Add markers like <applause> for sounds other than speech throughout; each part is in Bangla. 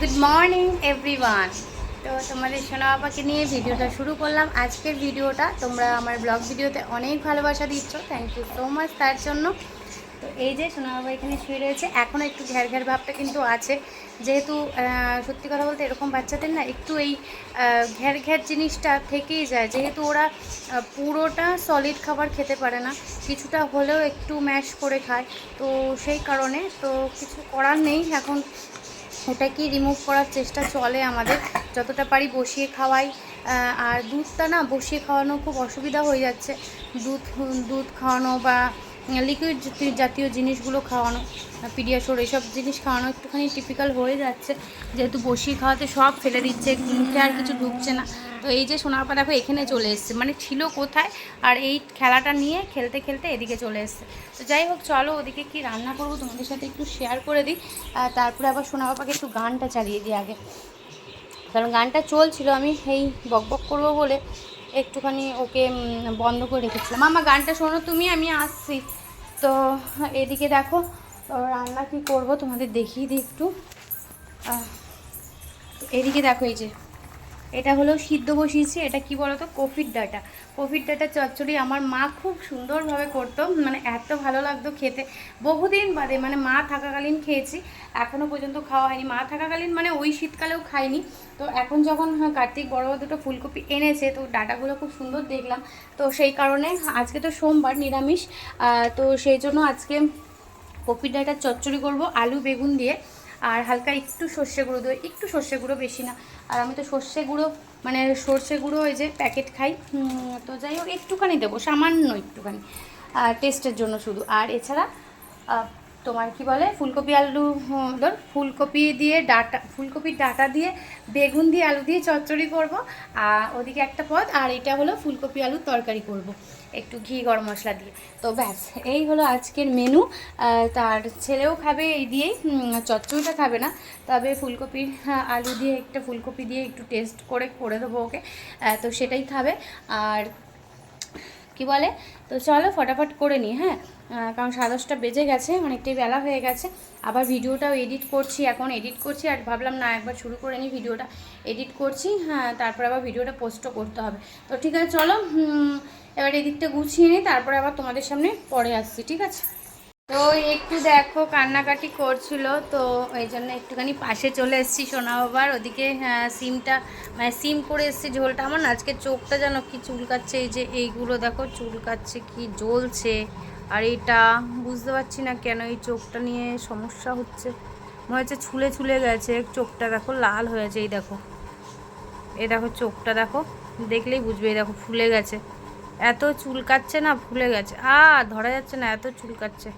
গুড মর্নিং এভরিওয়ান তো তোমাদের সোনা বাবাকে নিয়ে ভিডিওটা শুরু করলাম। আজকের ভিডিওটা তোমরা আমার ব্লগ ভিডিওতে অনেক ভালোবাসা দিচ্ছ। থ্যাংক ইউ সো মাচ তার জন্য। তো এই যে সোনা বাবা এখানে শুয়ে রয়েছে এখনও একটু ঘ্যার ঘ্যার ভাবটা কিন্তু আছে। যেহেতু সত্যি কথা বলতে এরকম বাচ্চাদের না একটু এই ঘ্যার ঘ্যার জিনিসটা থেকেই যায়। যেহেতু ওরা পুরোটা সলিড খাবার খেতে পারে না, কিছুটা হলেও একটু ম্যাশ করে খায়। তো সেই কারণে তো কিছু করার নেই। এখন ওটাকে রিমুভ করার চেষ্টা চলে আমাদের। যতটা পারি বসিয়ে খাওয়াই। আর দুধটা না, বসিয়ে খাওয়ানো খুব অসুবিধা হয়ে যাচ্ছে। দুধ দুধ খাওয়ানো বা লিকুইড জাতীয় জিনিসগুলো খাওয়ানো পিডিয়াশোর এইসব জিনিস খাওয়ানো একটুখানি টিপিক্যাল হয়ে যাচ্ছে। যেহেতু বসিয়ে খাওয়াতে সব ফেলে দিচ্ছে মুখে আর কিছু ঢুকছে না। তো এই যে সোনাপা দেখো, এখানে চলে এসছে। মানে ছিল কোথায় আর এই খেলাটা নিয়ে খেলতে খেলতে এদিকে চলে এসছে। তো যাই হোক, চলো ওদিকে কি রান্না করব তোমাদের সাথে একটু শেয়ার করে দিই। তারপরে আবার সোনা বাবাকে একটু গানটা চালিয়ে দিই আগে। কারণ গানটা চলছিল, আমি এই বক বক করব বলে একটুখানি ওকে বন্ধ করে রেখেছিলাম। আমার গানটা শোনো তুমি, আমি আসছি। তো এদিকে দেখো রান্না কি করব তোমাদের দেখিয়ে দিই একটু। এদিকে দেখো এই যে। এটা হলো সিদ্ধ বসিয়েছি এটা কি বলতো? কফির ডাটা। কফির ডাটা চচ্চড়ি আমার মা খুব সুন্দরভাবে করতো মানে এত ভালো লাগতো খেতে। বহুদিন বাদে মানে মা থাকাকালীন খেয়েছি এখনও পর্যন্ত খাওয়া হয়নি। মা থাকাকালীন মানে ওই শীতকালেও খাইনি। তো এখন যখন হ্যাঁ, কার্তিক বড় বড় দুটো ফুলকপি এনেছে তো ডাটাগুলো খুব সুন্দর দেখলাম। তো সেই কারণে আজকে তো সোমবার নিরামিষ তো সেই জন্য আজকে কপির ডাঁটার চচ্চড়ি করব আলু বেগুন দিয়ে। আর হালকা একটু সর্ষে গুঁড়ো দেবো একটু সর্ষে গুঁড়ো বেশি না। আর আমি তো সর্ষে গুঁড়ো মানে সর্ষে গুঁড়ো ওই যে প্যাকেট খাই। তো যাই হোক, একটুখানি দেবো, সামান্য একটুখানি। আর টেস্টের জন্য শুধু। আর এছাড়া তোমার কি বলে, ফুলকপি আলু ধর, ফুলকপি দিয়ে ডাটা, ফুলকপির ডাটা দিয়ে, বেগুন দিয়ে আলু দিয়ে চচ্চড়ি করব। আর ওদিকে একটা পদ, আর এটা হলো ফুলকপি আলুর তরকারি করব। একটু ঘি, গরম মশলা দিয়ে। তো ব্যাস, এই হলো আজকের মেনু তার ছেলেও খাবে এই দিয়েই চচ্চড়িটা খাবে না। তবে ফুলকপির আলু দিয়ে একটা ফুলকপি দিয়ে একটু টেস্ট করে করে দেবো ওকে। তো সেটাই খাবে। আর কি বলে? তো চলো ফটাফট করে নিই হ্যাঁ? কারণ সাড়ে দশটা বেজে গেছে, অনেকটাই বেলা হয়ে গেছে। আবার ভিডিওটাও এডিট করছি, এখন এডিট করছি, আর ভাবলাম না একবার শুরু করে নিই ভিডিওটা। এডিট করছি হ্যাঁ তারপর আবার ভিডিওটা পোস্টও করতে হবে। তো ঠিক আছে, চলো এবার এদিকটা গুছিয়ে নিই তারপরে আবার তোমাদের সামনে পরে আসছি ঠিক আছে? তো একটু দেখো কান্নাকাটি করছিল তো এই জন্য একটুখানি পাশে চলে এসেছি সোনা বাবার। ওদিকে হ্যাঁ, সিমটা মানে সিম করে এসেছি ঝোলটা। আমার না আজকে চোখটা যেন কি চুলকাচ্ছে এই যে এইগুলো দেখো চুলকাচ্ছে কি জ্বলছে। আর এটা বুঝতে পারছি না কেন এই চোখটা নিয়ে সমস্যা হচ্ছে। মনে হচ্ছে ছুলে ছুলে গেছে চোখটা দেখো লাল হয়েছে এই দেখো। এই দেখো চোখটা দেখো দেখলেই বুঝবে এই দেখো ফুলে গেছে। এত চুল চুলকাচ্ছে না, ফুলে গেছে। আ, ধরা যাচ্ছে না, এত চুল চুলকাচ্ছে।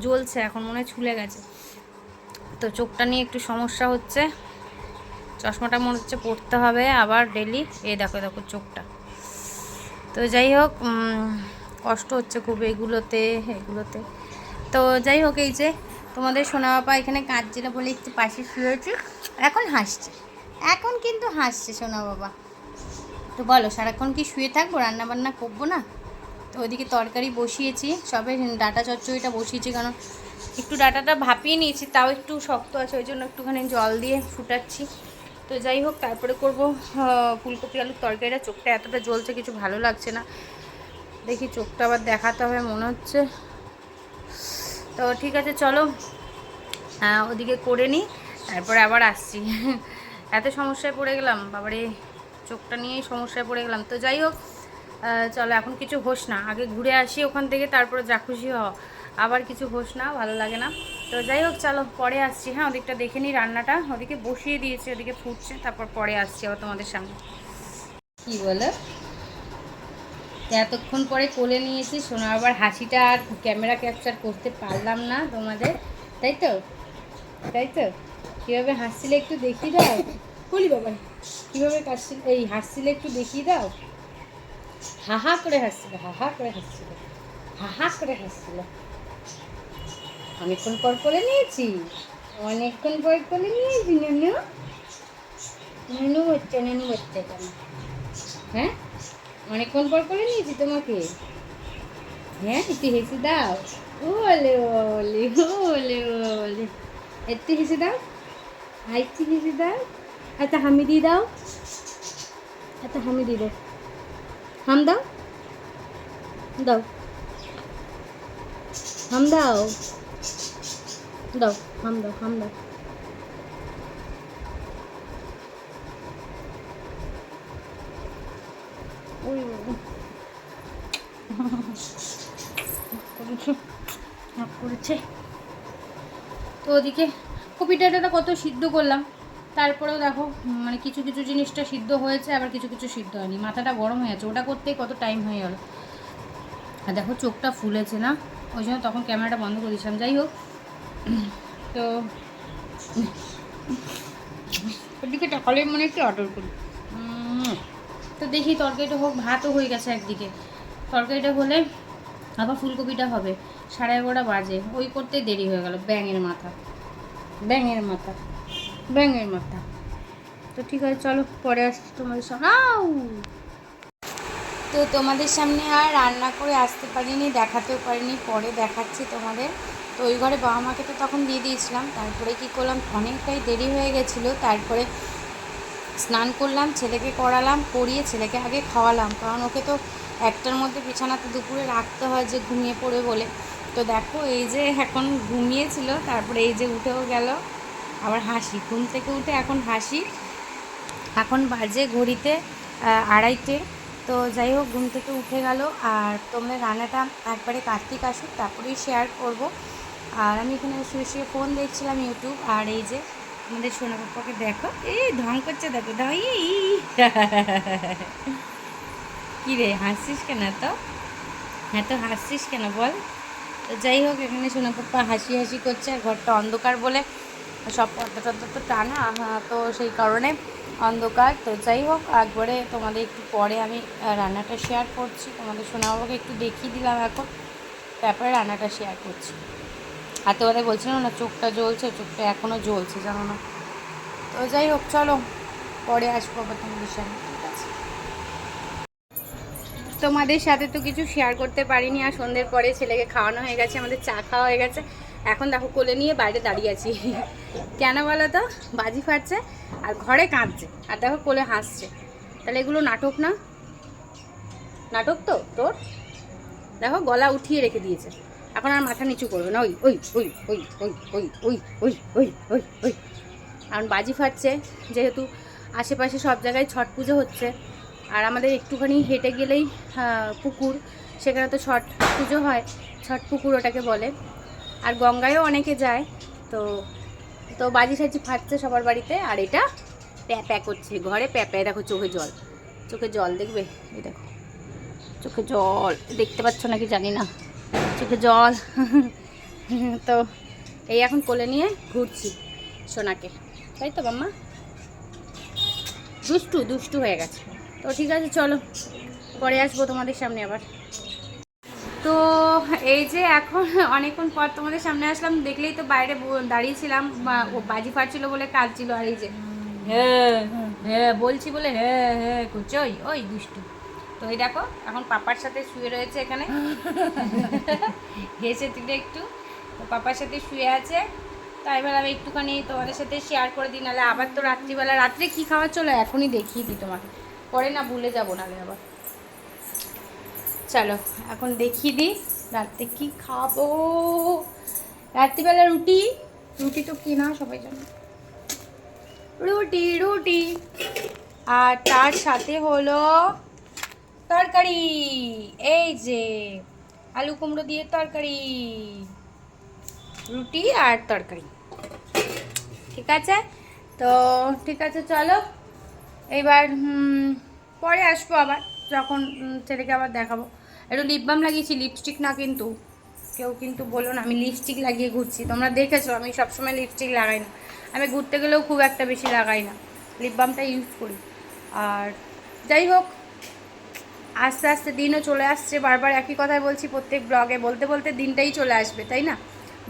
জ্বলছে, এখন মনে ছুলে গেছে। তো চোখটা নিয়ে একটু সমস্যা হচ্ছে। চশমাটা মনে হচ্ছে পড়তে হবে আবার ডেলি। এ দেখো দেখো চোখটা। তো যাই হোক কষ্ট হচ্ছে খুব এগুলোতে এগুলোতে। তো যাই হোক, এই যে তোমাদের সোনা বাবা এখানে কাঁদছিল বলে একটু পাশে শুয়েছি। এখন হাসছে। এখন কিন্তু হাসছে সোনা বাবা। তো বলো, সারাক্ষণ কি শুয়ে থাকব? রান্না বান্না করব না? তো ওইদিকে তরকারি বসিয়েছি, সবে ডাটা চচ্চড়িটা বসিয়েছি, কারণ একটু ডাটাটা ভাপিয়ে নিয়েছি, তাও একটু শক্ত আছে, ওই জন্য একটুখানি জল দিয়ে ফুটাচ্ছি। তো যাই হোক, তারপরে করব ফুলকপি আলুর তরকারিটা। চোখটা এতটা জ্বলছে, কিছু ভালো লাগছে না। দেখি চোখটা আবার দেখাতে হবে, মনে হচ্ছে। তো ঠিক আছে, চলো। ওদিকে করে নিই, তারপরে আবার আসছি। এত সমস্যায় পড়ে গেলাম, বাবারে। চোখটা নিয়েই সমস্যায় পড়ে গেলাম। তো যাই হোক চলো এখন কিছু হোস না। আগে ঘুরে আসি ওখান থেকে, তারপরে যা খুশি হও। আবার কিছু হোস না, ভালো লাগে না। তো যাই হোক, চলো পরে আসছি। হ্যাঁ ওদিকটা দেখে নিই রান্নাটা। ওদিকে বসিয়ে দিয়েছি, ওদিকে ফুটছে, তারপর পরে আসছি আবার তোমাদের সামনে। কি বলো? এতক্ষণ পরে কোলে নিয়েছি শোনা আবার হাসিটা আর ক্যামেরা ক্যাপচার করতে পারলাম না তোমাদের। তাই তো? তাই তো? কীভাবে হাসছিলে একটু দেখি দাও। বলি বাবা। কীভাবে কাশছিল এই হাসছিলে একটু দেখিয়ে দাও। হা হা করে হাসছিল, হা হা করে হাসছিল, হা হা করে হাসছিল। অনেকক্ষণ পর করে নিয়েছি, অনেকক্ষণ পর করে নিয়েছি, নুনু। নুনু হচ্ছে নুনু হচ্ছে কেন? হ্যাঁ? অনেকক্ষণ পর করে নিয়েছি তোমাকে। হ্যাঁ একটু হেসে দাও। ও ওলে ওলে ওলে ওলে। একটু হেসে দাও। আইছি দিদি দাও। একটা হামি দিয়ে দাও। একটা হামি দিয়ে দাও। হাম দাও। দাও। হাম দাও। দাও। হাম দাও হাম দাও। করেছে। তো ওদিকে কপিটাটা কত সিদ্ধ করলাম। তারপরেও দেখো মানে কিছু কিছু জিনিসটা সিদ্ধ হয়েছে আবার কিছু কিছু সিদ্ধ হয়নি। মাথাটা গরম হয়ে আছে ওটা করতেই কত টাইম হয়ে গেল। আর দেখো চোখটা ফুলেছে না ওই জন্য তখন ক্যামেরাটা বন্ধ করে দিয়েছিলাম। যাই হোক তো ওদিকে টাকালে মনে একটু অর্ডার করি। তো দেখি তরকারিটা হোক ভাতও হয়ে গেছে একদিকে। তরকারিটা হলে আবার ফুলকপিটা হবে। সাড়ে এগারোটা বাজে ওই করতে দেরি হয়ে গেল ব্যাঙের মাথা। ব্যাঙের মাথা। ব্যাঙের মাথা। তো ঠিক আছে, চলো পরে আসছি তোমাদের আউ! তো তোমাদের সামনে আর রান্না করে আসতে পারিনি, দেখাতেও পারিনি, পরে দেখাচ্ছি তোমাদের। তো ওই ঘরে বাবা মাকে তো তখন দিয়ে দিয়েছিলাম, তারপরে কি করলাম? অনেকটাই দেরি হয়ে গেছিল, তারপরে স্নান করলাম, ছেলেকে করালাম করিয়ে ছেলেকে আগে খাওয়ালাম, কারণ ওকে তো একটার মধ্যে বিছানাতে দুপুরে রাখতে হয় যে ঘুমিয়ে পড়ে বলে। তো দেখো, এই যে এখন ঘুমিয়েছিল, তারপরে এই যে উঠেও গেল। আবার হাসি। ঘুম থেকে উঠে এখন হাসি। এখন বাজে ঘড়িতে আড়াইটে। তো যাই হোক, ঘুম থেকে উঠে গেল। আর তোমরা রান্নাটা একবারে কার্তিক আসুক, তারপরেই শেয়ার করব। আর আমি এখানে শুয়ে শুয়ে ফোন দেখছিলাম ইউটিউব আর এই যে আমাদের সোনা পাপাকে দেখো। এই ঢং করছে, দেখো ঢাই কী রে, হাসছিস কেন তো হ্যাঁ তো হাসছিস কেন বল? তো যাই হোক, এখানে সোনা হাসি হাসি করছে, আর ঘরটা অন্ধকার বলে সব পর্দা টর্দা তো টানা তো সেই কারণে অন্ধকার। তো যাই হোক, একবারে তোমাদের একটু পরে আমি রান্নাটা শেয়ার করছি। তোমাদের সোনা বাবাকে একটু দেখিয়ে দিলাম এখন, তারপরে রান্নাটা শেয়ার করছি। আর তোমাদের বলছিলাম না, চোখটা জ্বলছে, চোখটা এখনও জ্বলছে, জানো না। তো যাই হোক, চলো, পরে আসব আবার তোমাদের সামনে তোমাদের সাথে তো কিছু শেয়ার করতে পারিনি, আর সন্ধ্যের পরে ছেলেকে খাওয়ানো হয়ে গেছে, আমাদের চা খাওয়া হয়ে গেছে। এখন দেখো কোলে নিয়ে বাইরে দাঁড়িয়ে আছি কেন বলো তো বাজি ফাটছে আর ঘরে কাঁদছে আর দেখো কোলে হাসছে তাহলে এগুলো নাটক না নাটক তো তোর দেখো গলা উঠিয়ে রেখে দিয়েছে এখন আর মাথা নিচু করবে না ওই ওই ওই ওই ওই ওই ওই ওই ওই ওই ওই কারণ বাজি ফাটছে যেহেতু আশেপাশে সব জায়গায় ছট পুজো হচ্ছে আর আমাদের একটুখানি হেঁটে গেলেই পুকুর সেখানে তো ছট পুজো হয় ছট পুকুর ওটাকে বলে আর গঙ্গায়ও অনেকে যায়। তো তো বাজি সাজি ফাটছে সবার বাড়িতে, আর এটা প্যা প্যা করছে। ঘরে প্যা প্যা দেখো চোখে জল। চোখে জল দেখবে? এই দেখো। চোখে জল। দেখতে পাচ্ছ নাকি জানি না। চোখে জল। <laughs> তো, এই এখন কোলে নিয়ে ঘুরছি সোনাকে। তাই তো, মাম্মা? দুষ্টু দুষ্টু হয়ে গেছে। তো ঠিক আছে, চলো। পরে আসব তোমাদের সামনে আবার। তো এই যে এখন অনেকক্ষণ পর তোমাদের সামনে আসলাম দেখলেই তো বাইরে দাঁড়িয়েছিলাম বা- ও বাজি ফাটছিল বলে কাঁদছিল আর এই যে হ্যাঁ হ্যাঁ বলছি বলে হ্যাঁ হ্যাঁ করছে ওই ওই দুষ্টু। তো এই দেখো এখন পাপার সাথে শুয়ে রয়েছে এখানে। <laughs> হেসে তুলে একটু। তো পাপার সাথে শুয়ে আছে। তাই ভাবলাম একটুখানি তোমাদের সাথে শেয়ার করে দিই নাহলে আবার তো রাত্রিবেলা রাত্রে কী খাওয়ার চলো এখনই দেখিয়ে দিই তোমাকে। পরে না ভুলে যাব নাহলে আবার। চলো, এখন দেখিয়ে দিই রাত্রে কি খাব। রাত্রিবেলা রুটি রুটি তো কি না সবাই জানে। রুটি রুটি। আর তার সাথে হলো তরকারি, এই যে আলু কুমড়ো দিয়ে তরকারি, রুটি আর তরকারি। ঠিক আছে? তো ঠিক আছে, চলো। এবার পরে আসব আবার, যখন ছেলেকে আবার দেখাবো। একটু লিপ বাম লাগিয়েছি লিপস্টিক না কিন্তু। কেউ কিন্তু বলো না, আমি লিপস্টিক লাগিয়ে ঘুরছি। তোমরা দেখেছ, আমি সবসময় লিপস্টিক লাগাই না। আমি ঘুরতে গেলেও খুব একটা বেশি লাগাই না। লিপ বামটা ইউজ করি। আর যাই হোক, আস্তে আস্তে দিনও চলে আসছে। বারবার একই কথাই বলছি প্রত্যেক ব্লগে বলতে বলতে দিনটাই চলে আসবে, তাই না?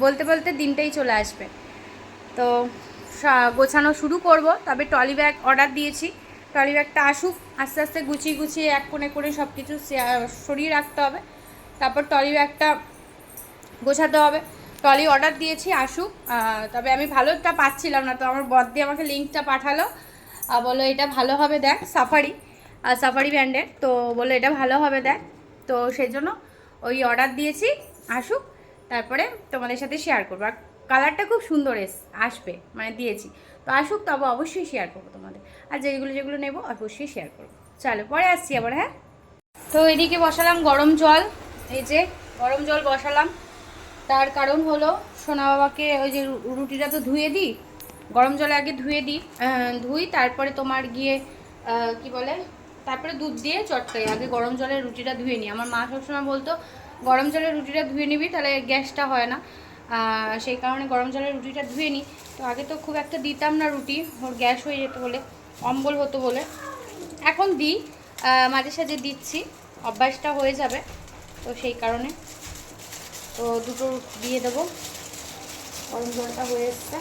বলতে বলতে দিনটাই চলে আসবে। তো গোছানো শুরু করব। তবে টলি ব্যাগ অর্ডার দিয়েছি। টলি ব্যাগটা আসুক, আস্তে আস্তে গুছিয়ে গুছিয়ে এক কোণে করে সব কিছু সরিয়ে রাখতে হবে। তারপর টলি ব্যাগটা গোছাতে হবে। ট্রলি অর্ডার দিয়েছি, আসুক। তবে আমি ভালোটা পাচ্ছিলাম না, তো আমার বর দিয়ে আমাকে লিঙ্কটা পাঠালো। বলল, এটা ভালো হবে দেখ সাফারি সাফারি ব্র্যান্ডের তো বলল, এটা ভালো হবে দেখ। তো সেই জন্য ওই অর্ডার দিয়েছি, আসুক। তারপরে তোমাদের সাথে শেয়ার করব। আর কালারটা খুব সুন্দর এস, আসবে মানে দিয়েছি। তো আসুক, তবে অবশ্যই শেয়ার করব তোমাদের। আর যেগুলো যেগুলো নেব অবশ্যই শেয়ার করব। চলো, পরে আসছি আবার হ্যাঁ? তো এদিকে বসালাম গরম জল। এই যে গরম জল বসালাম। তার কারণ হলো, সোনা বাবাকে ওই যে রুটিটা তো ধুয়ে দিই। গরম জলে আগে ধুয়ে দিই ধুই, তারপরে তোমার গিয়ে কি বলে? তারপরে দুধ দিয়ে চটকাই। আগে গরম জলে রুটিটা ধুয়ে নিই। আমার মা সবসময় বলতো, গরম জলে রুটিটা ধুয়ে নিবি, তাহলে গ্যাসটা হয় না। সেই কারণে গরম জলে রুটিটা ধুয়ে নিই। তো আগে তো খুব একটা দিতাম না রুটি, ওর গ্যাস হয়ে যেত বলে, অম্বল হতো বলে। এখন দিই মাঝে সাঝে দিচ্ছি, অভ্যাসটা হয়ে যাবে, তো সেই কারণে। তো দুটো দিয়ে দেবো। গরম জলটা হয়ে এসছে।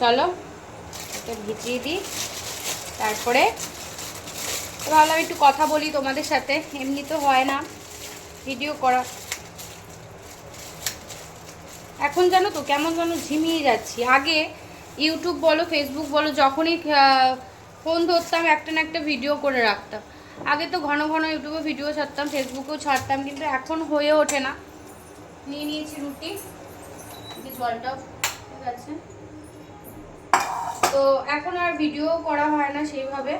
চলো এটা ভিজিয়ে দিই। তারপরে ভাবলাম একটু কথা বলি তোমাদের সাথে। এমনি তো হয় না। ভিডিও করা। এখন জানো তো কেমন যেন ঝিমিয়ে যাচ্ছি। আগে ইউটিউব বলো ফেসবুক বলো, যখনই ফোন ধরতাম, একটা না একটা ভিডিও করে রাখতাম। আগে তো ঘন ঘন ইউটিউবে ভিডিও ছাড়তাম ফেসবুকেও ছাড়তাম, কিন্তু এখন হয়ে ওঠে না। নিয়ে নিয়েছি রুটি। জলটাও ঠিক আছে তো এখন আর ভিডিও করা হয় না সেইভাবে।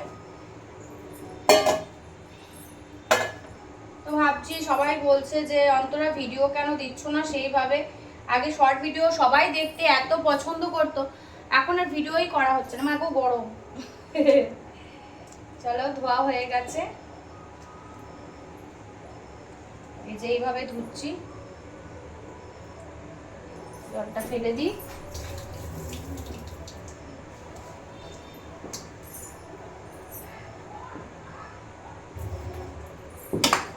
তো ভাবছি সবাই বলছে যে, অন্তরা ভিডিও কেন দিচ্ছ না সেইভাবে? আগে শর্ট ভিডিও সবাই দেখতে এত পছন্দ করতো, এখন আর ভিডিওই করা হচ্ছে না। মানে গরম। চলো, ধোয়া হয়ে গেছে। এই এইভাবে ধুচ্ছি। জলটা ফেলে দিই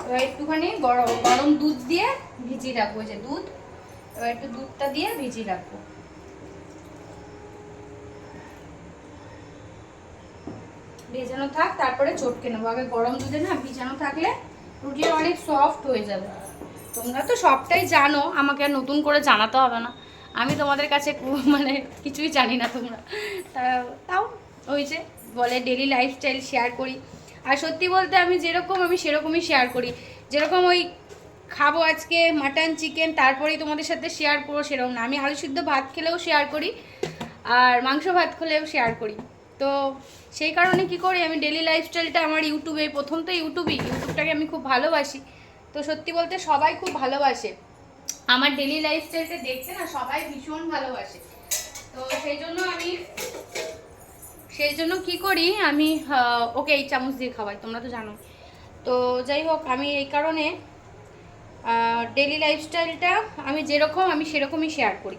এবার একটুখানি গরম গরম দুধ দিয়ে ভিজিয়ে রাখব যে দুধ। এবার একটু দুধটা দিয়ে ভিজিয়ে রাখব। ভেজানো থাক, তারপরে চটকে নেব। আগে গরম দুধে না ভিজানো থাকলে রুটি অনেক সফট হয়ে যাবে। তোমরা তো সবটাই জানো, আমাকে আর নতুন করে জানাতে হবে না। আমি তোমাদের কাছে <laughs> মানে কিছুই জানি না তোমরা। তা, তাও ওই যে বলে ডেলি লাইফস্টাইল শেয়ার করি। আর সত্যি বলতে আমি যেরকম, আমি সেরকমই শেয়ার করি। যেরকম ওই খাব আজকে মাটন চিকেন তারপরেই তোমাদের সাথে শেয়ার করব সেরকম না। আমি আলু সিদ্ধ ভাত খেলেও শেয়ার করি, আর মাংস ভাত খেলেও শেয়ার করি। তো সেই কারণে কি করি, আমি ডেলি লাইফস্টাইলটা আমার ইউটিউবে, প্রথম তো ইউটিউবই, ইউটিউবটাকে আমি খুব ভালোবাসি। তো সত্যি বলতে সবাই খুব ভালোবাসে। আমার ডেলি লাইফস্টাইলটা দেখছে না সবাই ভীষণ ভালোবাসে। তো সেই জন্য আমি, সেই জন্য কি করি, আমি ওকে এই চামচ দিয়ে খাওয়াই, তোমরা তো জানো তো যাই হোক, আমি এই কারণে ডেলি লাইফস্টাইলটা আমি যেরকম, আমি সেরকমই শেয়ার করি।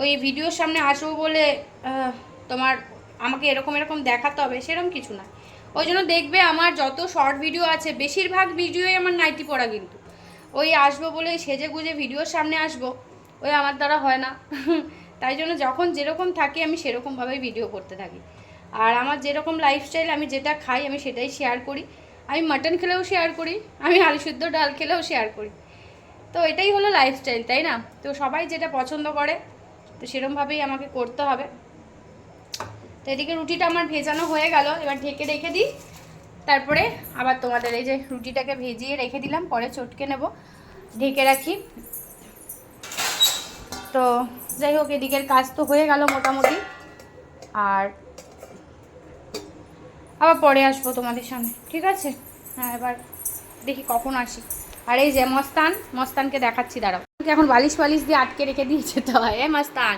ওই ভিডিওর সামনে আসব বলে তোমার, আমাকে এরকম এরকম দেখাতে হবে সেরকম কিছু না। ওই জন্য দেখবে আমার যত শর্ট ভিডিও আছে, বেশিরভাগ ভিডিওই আমার নাইটি পড়া কিন্তু। ওই আসব বলে সেজে গুজে ভিডিওর সামনে আসব, ওই আমার দ্বারা হয় না। <laughs> তাই জন্য যখন যেরকম থাকি, আমি সেরকমভাবেই ভিডিও করতে থাকি। আর আমার যেরকম লাইফস্টাইল আমি যেটা খাই, আমি সেটাই শেয়ার করি। আমি মাটন খেলেও শেয়ার করি, আমি আলু সিদ্ধ ডাল খেলেও শেয়ার করি। তো এটাই হলো লাইফস্টাইল তাই না? তো সবাই যেটা পছন্দ করে, তো সেরমভাবেই আমাকে করতে হবে। তো এদিকে রুটিটা আমার ভেজানো হয়ে গেল, এবার ঢেকে রেখে দিই। তারপরে আবার তোমাদের এই যে রুটিটাকে ভেজিয়ে রেখে দিলাম, পরে চটকে নেব, ঢেকে রাখি। তো যাই হোক, এদিকের কাজ তো হয়ে গেল মোটামুটি। আর আবার পরে আসব তোমাদের সামনে, ঠিক আছে? হ্যাঁ এবার দেখি কখন আসি। আর এই যে মস্তান, মস্তানকে দেখাচ্ছি, দাঁড়াও। এখন বালিশ বালিশ দিয়ে আটকে রেখে দিয়েছে তো এ মস্তান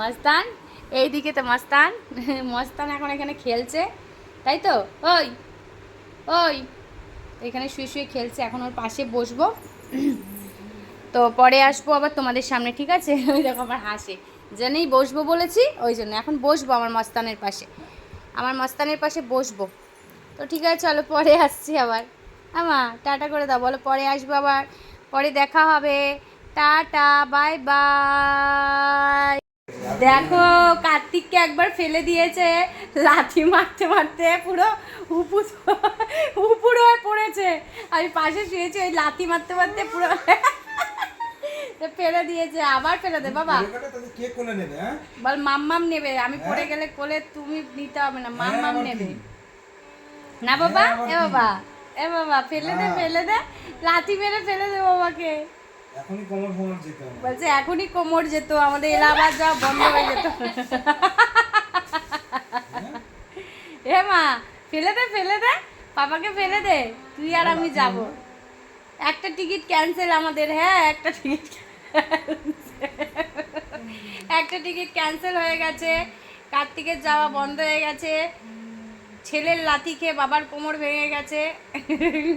মস্তান, এইদিকে তো মস্তান। <laughs> মস্তান এখন এখানে খেলছে, তাই তো? ওই ওই, এখানে শুয়ে শুয়ে খেলছে, এখন ওর পাশে বসবো। তো পরে আসব আবার তোমাদের সামনে, ঠিক আছে? <laughs> ওই দেখো আবার হাসে। জেনেই বসবো বলেছি, ওই জন্য। এখন বসবো আমার মস্তানের পাশে। আমার মস্তানের পাশে বসবো। তো ঠিক আছে, চলো পরে আসছি আবার। আমা, টাটা করে দাও, বলো পরে আসব আবার। পরে দেখা হবে। Tata, bye bye. দেখো, কার্তিককে একবার ফেলে দিয়েছে। লাথি মারতে মারতে পুরো উপুর উপুর হয়ে পড়েছে। আমি পাশে শুয়েছি, ওই লাথি মারতে মারতে পুরো তো ফেলে দিয়েছে আবার ফেলে দে বাবা। কে কোলে নেবে হ্যাঁ? বল মাম্মাম নেবে আমি হ্যাঁ? পড়ে গেলে কোলে তুমি নিতে হবে না হ্যাঁ, মাম্মাম নেবে। না বাবা হ্যাঁ, এ বাবা এ বাবা ফেলে দে হ্যাঁ। ফেলে দে লাথি মেরে ফেলে দে বাবাকে এখনই কোমর ফোমর যেতে বলছে এখনই কোমর যেত আমাদের এলাহাবাদ যাওয়া বন্ধ হয়ে যেত। হ্যাঁ? এ মা ফেলে দে ফেলে দে পাপাকে ফেলে দে তুই আর আমি যাব। একটা টিকিট ক্যান্সেল আমাদের হ্যাঁ একটা টিকিট <laughs> একটা টিকিট ক্যান্সেল হয়ে গেছে, কার্তিকের যাওয়া বন্ধ হয়ে গেছে, ছেলের লাথি খেয়ে বাবার কোমর ভেঙে গেছে।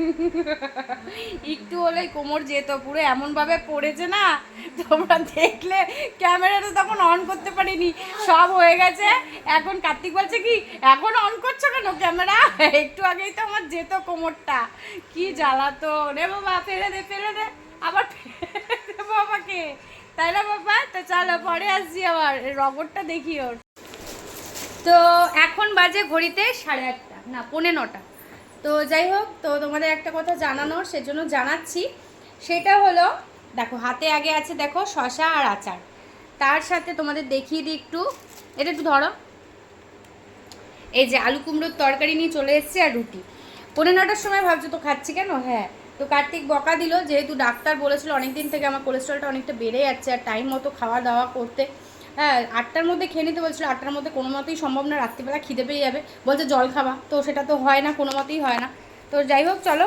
<laughs> একটু হলেই কোমর যেত, পুরো এমনভাবে পড়েছে না, তোমরা দেখলে ক্যামেরাটা তখন অন করতে পারিনি, সব হয়ে গেছে। এখন কার্তিক বলছে কি, এখন অন করছ কেন ক্যামেরা? <laughs> একটু আগেই তো আমার যেত কোমরটা। কি জ্বালাতো রে বাবা, ফেলে দে ফেলে দে, আবার বাবাকে তাই না বাবা? তো চলো, পরে আসছি আবার। রবরটা দেখি ওর। তো এখন বাজে ঘড়িতে সাড়ে আটটা, না, পৌনে নটা। তো যাই হোক, তো তোমাদের একটা কথা জানানোর, সেজন্য জানাচ্ছি। সেটা হলো, দেখো, হাতে আগে আছে, দেখো, শশা আর আচার। তার সাথে তোমাদের দেখিয়ে দিই একটু। এটা একটু ধরো। এই যে আলু কুমড়োর তরকারি নিয়ে চলে এসেছি আর রুটি। পৌনে নটার সময় ভাবছ তো খাচ্ছি কেন? হ্যাঁ। তো কার্তিক বকা দিল, যেহেতু ডাক্তার বলেছিল অনেক দিন থেকে আমার কোলেস্ট্রলটা অনেকটা বেড়ে যাচ্ছে আর টাইম মতো খাওয়া দাওয়া করতে। হ্যাঁ আটটার মধ্যে খেয়ে নিতে বলছিল, আটটার মধ্যে কোনো মতেই সম্ভব না, রাত্রিবেলা খিদে পেয়ে যাবে। বলছে, জল খাওয়া তো সেটা তো হয় না, কোনো মতেই হয় না। তো যাই হোক, চলো,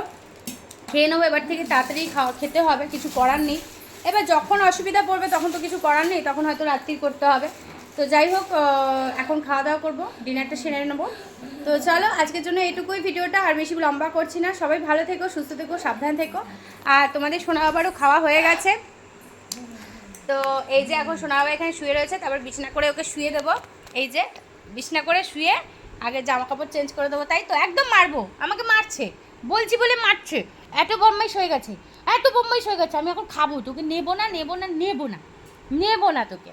খেয়ে নেব। এবার থেকে তাড়াতাড়ি খাওয়া, খেতে হবে, কিছু করার নেই। এবার যখন অসুবিধা পড়বে, তখন তো কিছু করার নেই, তখন হয়তো রাত্রি করতে হবে। তো যাই হোক এখন খাওয়া দাওয়া করব, ডিনারটা সেরে নেব। তো চলো, আজকের জন্য এইটুকুই ভিডিওটা, আর বেশি লম্বা করছি না। সবাই ভালো থেকো, সুস্থ থেকো, সাবধান থেকো। আর তোমাদের সোনা বাবারও খাওয়া হয়ে গেছে। তো এই যে এখন সোনা বাবা এখানে শুয়ে রয়েছে, তারপর বিছনা করে ওকে শুয়ে দেবো। এই যে, বিছনা করে শুয়ে আগে জামা কাপড় চেঞ্জ করে দেবো, তাই তো? একদম মারবো, আমাকে মারছে। বলছি বলে মারছে। এত বম্বাইশ হয়ে গেছে, এত বম্বাইশ হয়ে গেছে, আমি এখন খাব তোকে, নেব না নেব না নেব না নেব না তোকে।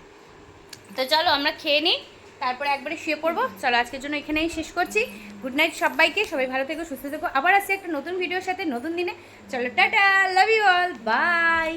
তো চলো আমরা খেয়ে নিই। তারপরে একবারে শুয়ে পড়ব। চলো আজকের জন্য এখানেই শেষ করছি। গুড নাইট সবাইকে। সবাই ভালো থেকো, সুস্থ থেকো। আবার আসছি একটা নতুন ভিডিওর সাথে, নতুন দিনে। চলো tata love you all bye